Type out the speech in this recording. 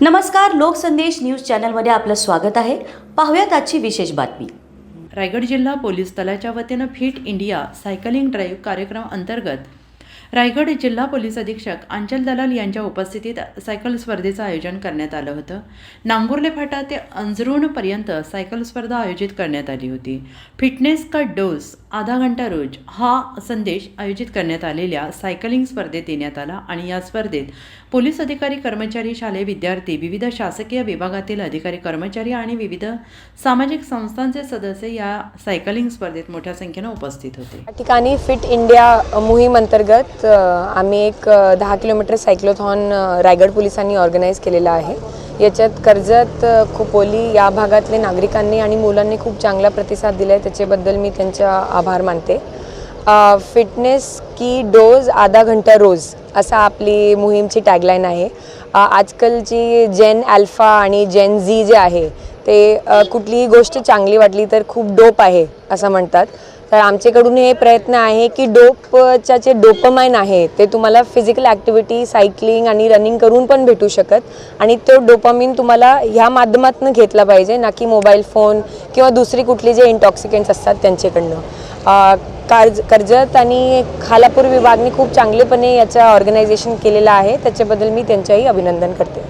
नमस्कार लोकसंदेश न्यूज चॅनलमध्ये आपलं स्वागत आहे. पाहूयात आजची विशेष बातमी. रायगड जिल्हा पोलीस दलाच्या वतीनं फिट इंडिया सायकलिंग ड्राईव्ह कार्यक्रम अंतर्गत रायगड जिल्हा पोलीस अधीक्षक अंचल दलाल यांच्या उपस्थितीत सायकल स्पर्धेचं आयोजन करण्यात आलं होतं. नांगुर्ले फाटा ते अंजरूणपर्यंत सायकल स्पर्धा आयोजित करण्यात आली होती. फिटनेस का डोस? आधा घंटा रोज हा संदेश आयोजित करण्यात आलेल्या सायकलिंग स्पर्धेत देण्यात आला आणि या स्पर्धेत पोलीस अधिकारी कर्मचारी शालेय विद्यार्थी विविध शासकीय विभागातील अधिकारी कर्मचारी आणि विविध सामाजिक संस्थांचे सदस्य या सायकलिंग स्पर्धेत मोठ्या संख्येनं उपस्थित होते. या ठिकाणी फिट इंडिया मोहीम अंतर्गत आम्ही एक दहा किलोमीटर सायक्लोथॉन रायगड पोलिसांनी ऑर्गनाईज केलेला आहे. याच्यात कर्जत अ, खोपोली या भागातले नागरिकांनी आणि मुलांनी खूप चांगला प्रतिसाद दिला आहे त्याच्याबद्दल मी त्यांचा आभार मानते. फिटनेस की डोज आधा घंटा रोज असा आपली मोहीमची टॅगलाईन आहे. आजकालची जेन अल्फा आणि जेन झी जे आहे ते कुठलीही गोष्ट चांगली वाटली तर खूप डोप आहे असं म्हणतात. तर आमच्याकडून हे प्रयत्न आहे की डोपच्या जे डोपमाइन आहे ते तुम्हाला फिजिकल ॲक्टिव्हिटी सायकलिंग आणि रनिंग करून पण भेटू शकत. आणि तो डोपामिन तुम्हाला ह्या माध्यमातून घेतला पाहिजे ना की मोबाईल फोन किंवा दुसरी कुठली जे इंटॉक्सिकेंट्स असतात त्यांच्याकडनं. कर्ज कर्जत आणि खालापूर विभागने खूप चांगलेपणे याचं ऑर्गनायझेशन केलेलं आहे. त्याच्याबद्दल मी त्यांच्याही अभिनंदन करते.